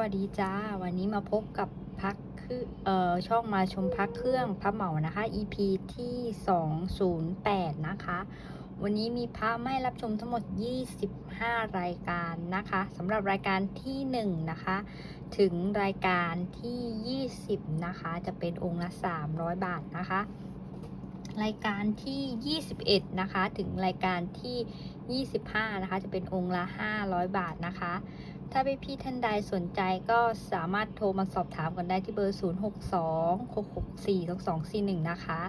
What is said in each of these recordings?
วัสดีจ้า วันนี้มาพบกับพักคือเอ่อช่องมาชมพักเครื่องพระเหมานะคะ EP ที่ 208 นะคะ วันนี้มีพระไม่รับชมทั้งหมด 25 รายการนะคะสำหรับรายการที่ 1 นะคะ ถึงรายการที่ 20 นะคะ จะเป็นองค์ละ 300 บาทนะคะ รายการที่ 21 นะคะ ถึงรายการที่ 25 นะคะ จะเป็นองค์ละ 500 บาทนะคะ ถ้าพี่พี่ๆท่านใดสนใจก็สามารถโทรมาสอบถามกันได้ที่เบอร์ 0 6 2 6 6 4 2 2 4 1 นะคะ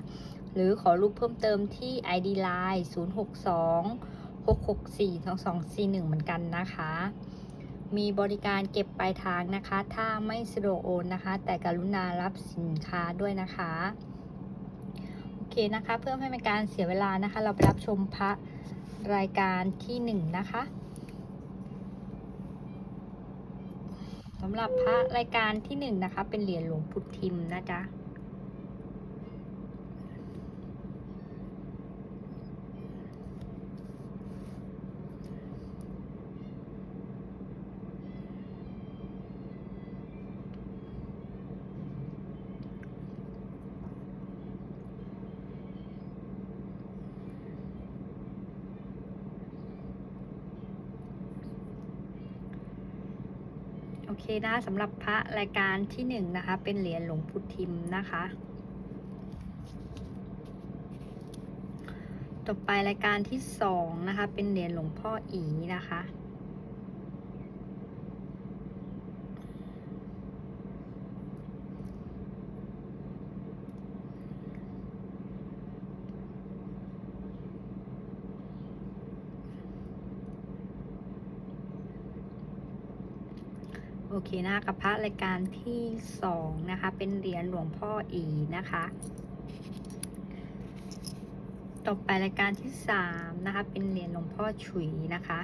หรือขอรูปเพิ่มเติมที่ ID Line 0 6 2 6 6 4 2 2 4 1 เหมือนกันนะคะ มีบริการเก็บปลายทางนะคะ ถ้าไม่สะดวกโอนนะคะ แต่กรุณารับสินค้าด้วยนะคะ โอเคนะคะ เพื่อไม่ให้เป็นการเสียเวลานะคะ เราไปรับชมพระรายการที่หนึ่งนะคะ สำหรับพระรายการที่หนึ่งนะคะ เป็นเหรียญหลวงพุทธิมนะจ๊ะ โอ เคนะสำหรับพระรายการที่หนึ่งนะคะ เป็นเหรียญหลวงพุทธิมนะคะ ต่อไปรายการที่สองนะคะ เป็นเหรียญหลวงพ่ออีนะคะ โอ เคนะคะกับพระรายการที่สองนะคะ เป็นเหรียญหลวงพ่ออีนะคะ ต่อไปรายการที่สามนะคะ เป็นเหรียญหลวงพ่อฉุยนะคะ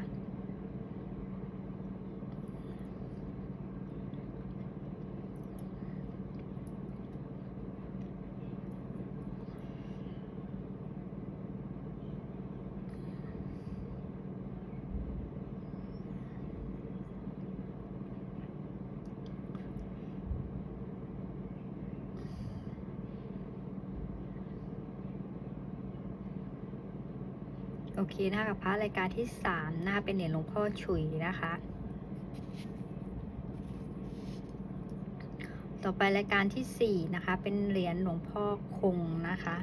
โอเคนะคะกับพระรายการที่สามนะคะเป็นเหรียญหลวงพ่อฉุยนะคะ ต่อไปรายการที่สี่นะคะ เป็นเหรียญหลวงพ่อคงนะคะ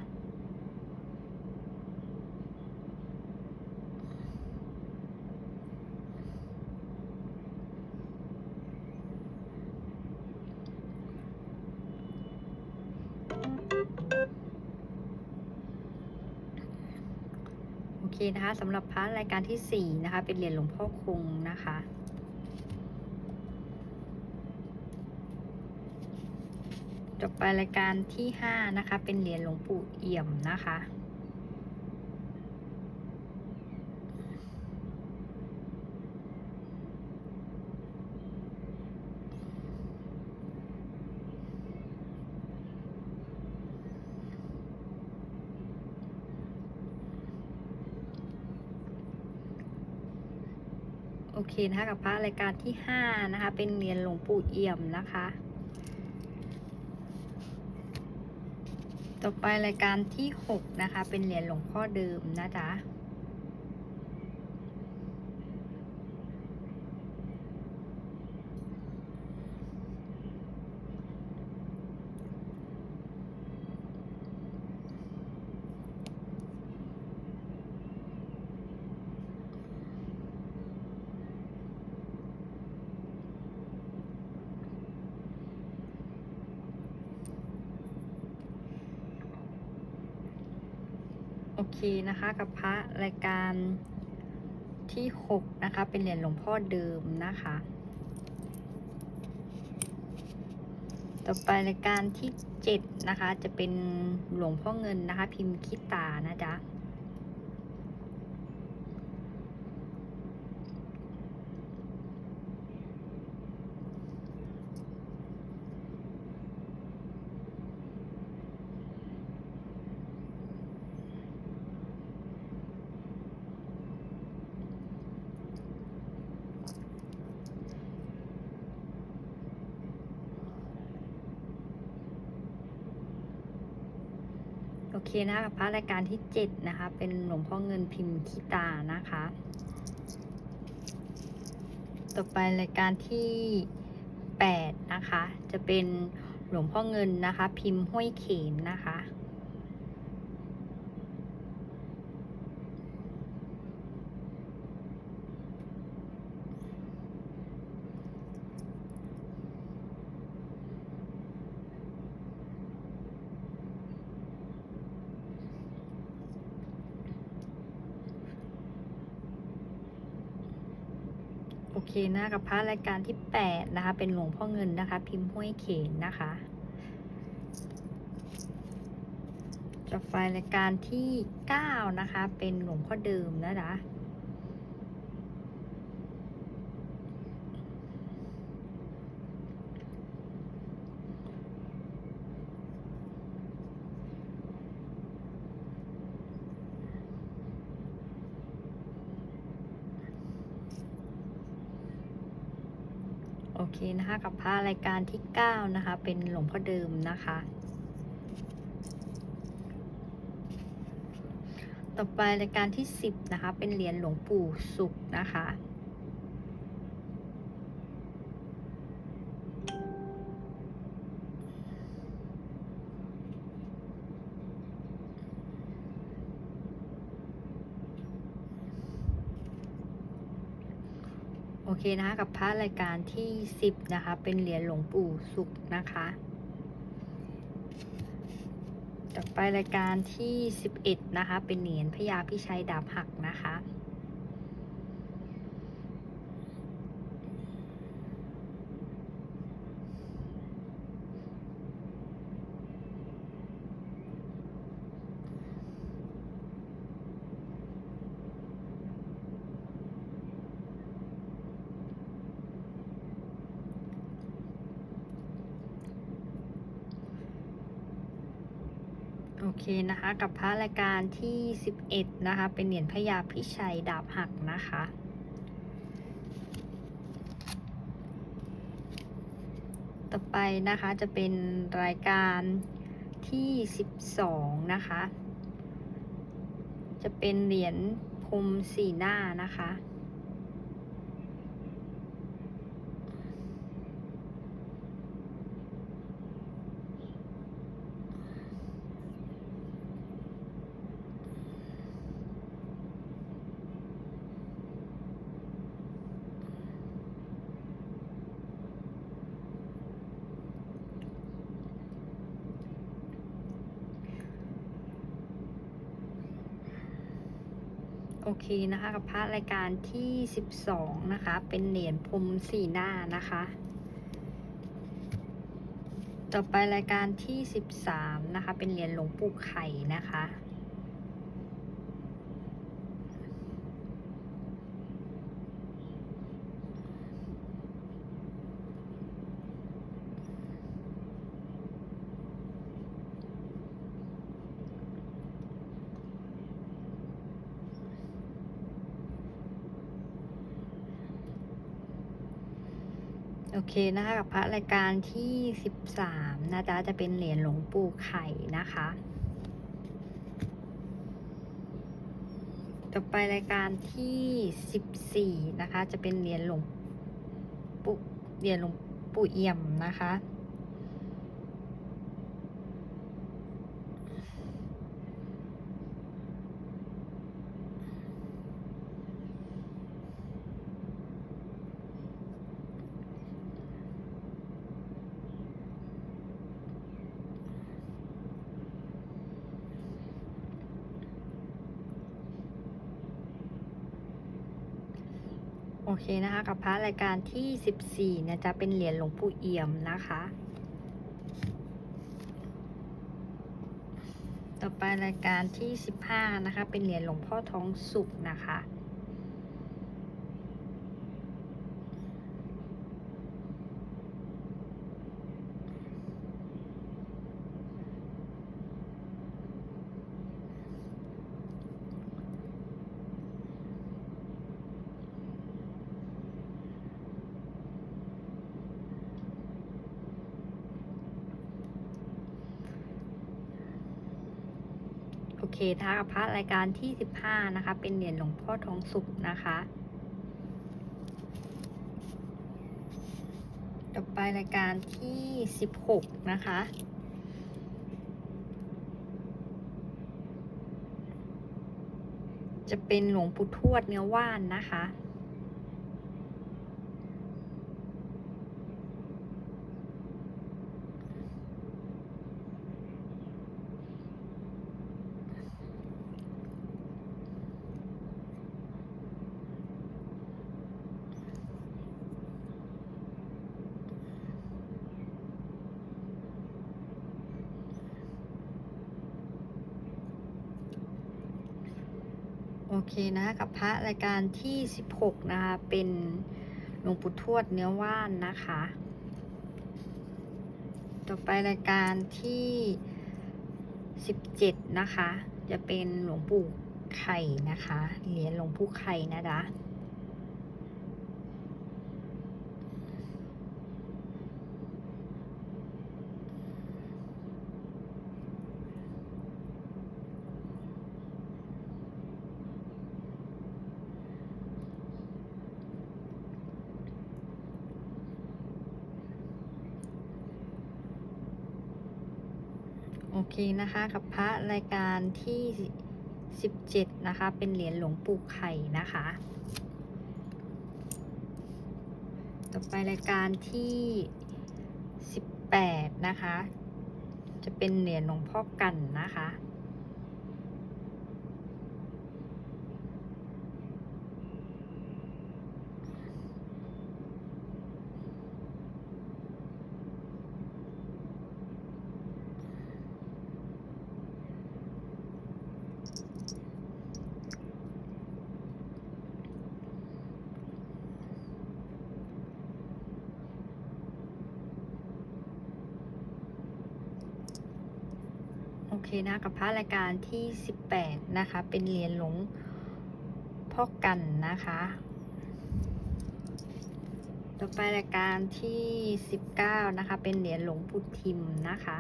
นะคะสำหรับพระรายการที่สี่นะคะ เป็นเหรียญหลวงพ่อคงนะคะ จบไปรายการที่ห้านะคะ เป็นเหรียญหลวงปู่เอี่ยมนะคะ นะคะกับพระรายการที่ห้านะคะ เป็นเหรียญหลวงปู่เอี่ยมนะคะ ต่อไปรายการที่หกนะคะ เป็นเหรียญหลวงพ่อเดิมนะจ๊ะ โอเคนะคะกับพระรายการที่หกนะคะ เป็นเหรียญหลวงพ่อเดิมนะคะ ต่อไปรายการที่เจ็ดนะคะ จะเป็นหลวงพ่อเงินนะคะ พิมพ์คิตานะจ๊ะ โเคนะคะกับพระรายการที่เจ็ดนะคะ เป็นหลวงพ่อเงินพิมพ์ขี้ตานะคะ ต่อไปรายการที่แปดนะคะ จะเป็นหลวงพ่อเงินนะคะ พิมพ์ห้วยเขนนะคะ โอเค นะกับพระรายการที่ 8 นะคะ เป็นหลวงพ่อเงินนะคะ พิมพ์ห้วยเขนนะคะจะไฟรายการที่ 9 นะคะ เป็นหลวงพ่อเดิมนะคะ โอ เคนะคะกับพระรายการที่ 9 นะคะ เป็นหลวงพ่อเดิมนะคะ ต่อไปรายการที่ 10 นะคะ เป็นเหรียญหลวงปู่สุขนะคะ โอ เคนะคะกับพระรายการที่ 10 นะคะ เป็นเหรียญหลวงปู่สุขนะคะ ต่อไปรายการที่ 11 นะคะ เป็นเหรียญพญาพิชัยดาบหักนะคะ นะคะ กับพระรายการที่ 11 นะคะ เป็นเหรียญพญาพิชัยดาบหักนะคะ ต่อไปนะคะจะเป็นรายการที่ 12 นะคะ จะเป็นเหรียญพรมสีหน้านะคะ โอเคนะคะกับพระรายการที่ 12 นะคะ เป็นเหรียญพรมสีหน้านะคะ ต่อไปรายการที่ 13 นะคะ เป็นเหรียญหลวงปู่ไข่นะคะ โอเคนะคะกับพระรายการที่13นะจ๊ะจะเป็นเหรียญหลวงปู่ไข่นะคะ ต่อไปรายการที่14นะคะ จะเป็นเหรียญหลวงปู่เหรียญหลวงปู่เอี่ยมนะคะ โอ เคนะคะกับพระรายการที่ 14เนี่ยจะเป็นเหรียญหลวงปู่เอี่ยมนะคะ ต่อไปรายการที่ 15นะคะเป็นเหรียญหลวงพ่อท้องสุกนะคะ โเคนะคะกับพระรายการที่สิบห้านะคะ เป็นเหรียญหลวงพ่อทองสุกนะคะ ต่อไปรายการที่สิบหกนะคะ จะเป็นหลวงปู่ทวดเนื้อว่านนะคะ โอเคนะกับพระรายการที่ 16 นะคะ เป็นหลวงปู่ทวดเนื้อว่านนะคะ ต่อไปรายการที่ 17 นะคะ จะเป็นหลวงปู่ไข่นะคะ เหรียญหลวงปู่ไข่นะจ๊ะ โอเคนะคะกับพระรายการที่ 17 นะคะ เป็นเหรียญหลวงปู่ไข่นะคะ ต่อไปรายการที่ 18 นะคะ จะเป็นเหรียญหลวงพ่อกันนะคะ โอ เคนะกับพระรายการที่ 18 นะคะ เป็นเหรียญหลวงพ่อกันนะคะ ต่อไปรายการที่ 19 นะคะ เป็นเหรียญหลวงปู่ทิมนะคะ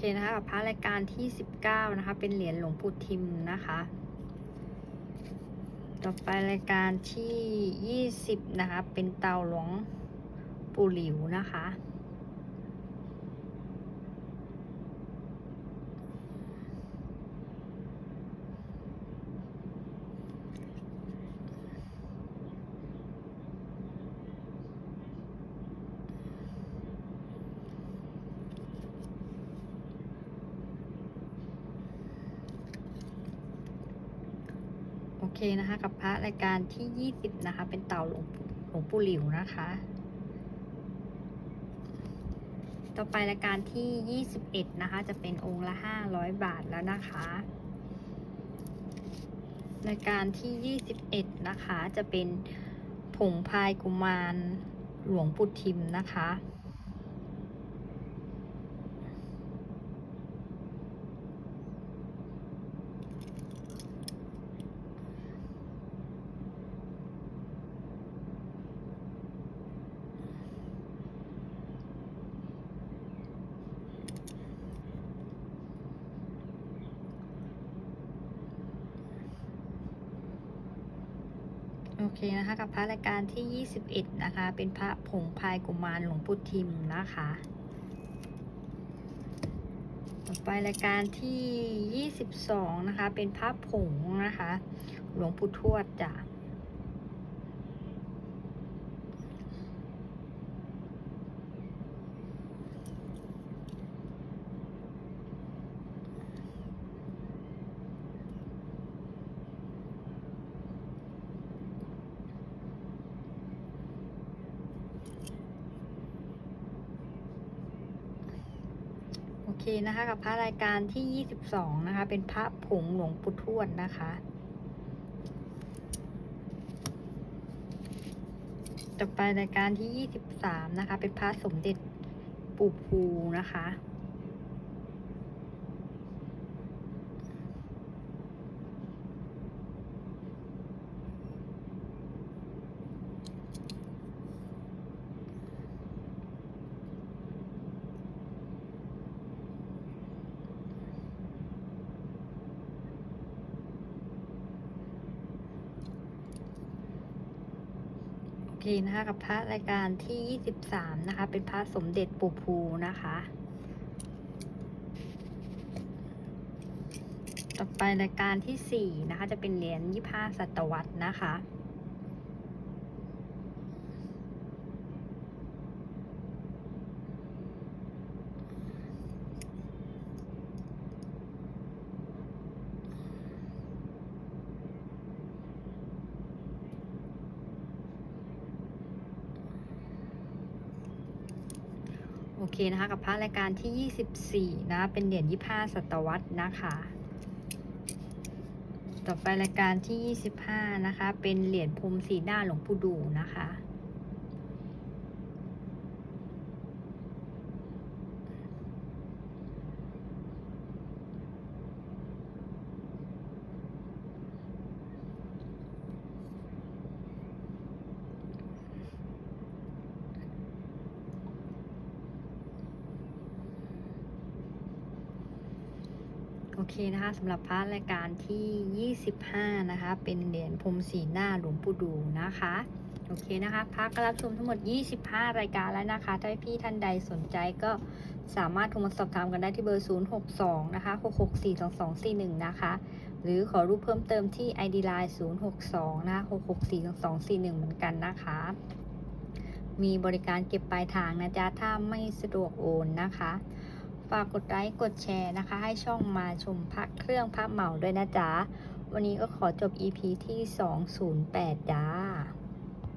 เคนะคะกับพระรายการที่ 19 นะคะ เป็นเหรียญหลวงปู่ทิมนะคะ ต่อไปรายการที่ 20 นะคะ เป็นเตาหลวงปู่หลิวนะคะ โอ เคนะคะ กับพระรายการที่ 20 นะคะ เป็นเต่าหลวงหลวงปู่หลิวนะคะ ต่อไปรายการที่ 21 นะคะ จะเป็นองค์ละ 500 บาทแล้วนะคะรายการที่ 21 นะคะ จะเป็นผงพายกุมารหลวงปู่ทิมนะคะ โอ เคนะคะกับพระรายการที่ 21 นะคะ เป็นพระผงพายกุมารหลวงปู่ทิมนะคะ ต่อไปรายการที่ 22 นะคะ เป็นพระผงนะคะ หลวงปู่ทวดจ้ะ คนะคะ กับพระรายการที่ 22 นะคะ เป็นพระผงหลวงปู่ทวดนะคะ ต่อไปรายการที่ 23 นะคะ เป็นพระสมเด็จปู่ภูนะคะ โอเคนะคะกับพระรายการที่ 23 นะคะ เป็นพระสมเด็จปู่ภูนะคะ ต่อไปรายการที่ 4 นะคะ จะเป็นเหรียญ25ศตวรรษนะคะ โอ เคนะคะ กับพระรายการที่ 24นะคะเป็นเหรียญ25ศตวรรษนะคะ ต่อไปรายการที่ 25 นะคะ เป็นเหรียญพรมสีหน้าหลวงปู่ดูนะคะ นะคะสำหรับพระรายการที่ 25 นะคะ เป็นเหรียญพรมสีหน้าหลวงปู่ดูนะคะ โอเคนะคะพระก็รับชมทั้งหมด 25 รายการแล้วนะคะ ถ้าพี่ท่านใดสนใจก็สามารถโทรมาสอบถามกันได้ที่เบอร์ 062 นะคะ 6642241 นะคะ หรือขอรูปเพิ่มเติมที่ ID Line 062 นะคะ 6642241 เหมือนกันนะคะ มีบริการเก็บปลายทางนะจ๊ะ ถ้าไม่สะดวกโอนนะคะ ฝากกดไลค์กดแชร์นะคะ ให้ช่องมาชมพักเครื่องพักเหมาด้วยนะจ๊ะ วันนี้ก็ขอจบ EP ที่ 208จ้า